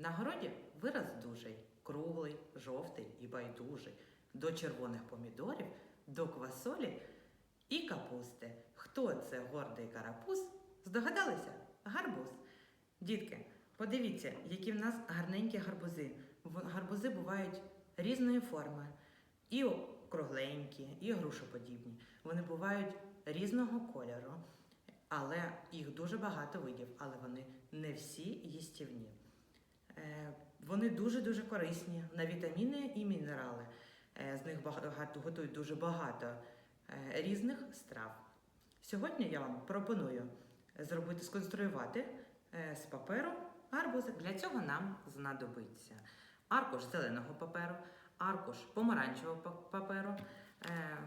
На городі вираз дужий, круглий, жовтий і байдужий. До червоних помідорів, до квасолі і капусти. Хто це гордий карапуз? Здогадалися? Гарбуз. Дітки, подивіться, які в нас гарненькі гарбузи. Гарбузи бувають різної форми. І кругленькі, і грушоподібні. Вони бувають різного кольору, але їх дуже багато видів, але вони не всі їстівні. Вони дуже-дуже корисні на вітаміни і мінерали. Е, З них багато, готують дуже багато е, різних страв. Сьогодні я вам пропоную зробити, сконструювати е, з паперу гарбузик. Для цього нам знадобиться аркуш зеленого паперу, аркуш помаранчевого паперу,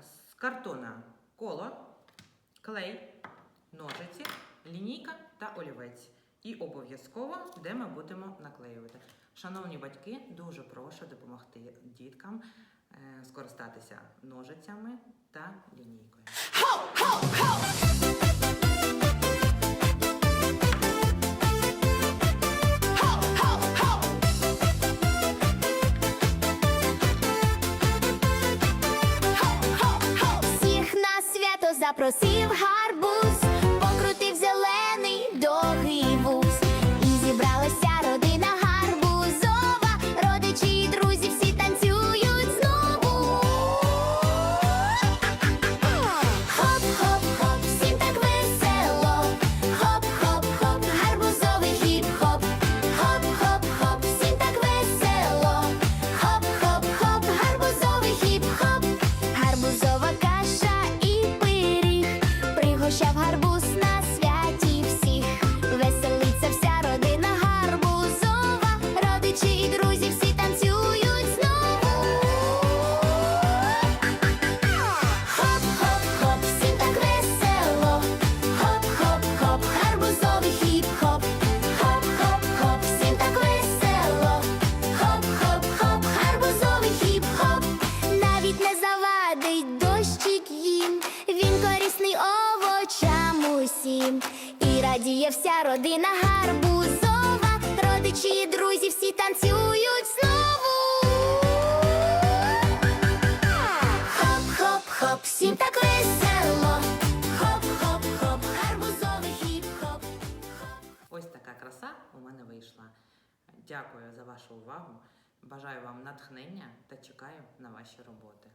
з картона коло, клей, ножиці, лінійка та олівець. І обов'язково, де ми будемо наклеювати. Шановні батьки, дуже прошу допомогти діткам е, скористатися ножицями та лінійкою. Всіх на свято запросив гарбуз, покрутив зелений усім. І радіє вся родина гарбузова. Родичі і друзі всі танцюють знову. Хоп-хоп-хоп, всім так весело. Хоп-хоп-хоп, гарбузовий хіп-хоп. Ось така краса у мене вийшла. Дякую за вашу увагу. Бажаю вам натхнення та чекаю на ваші роботи.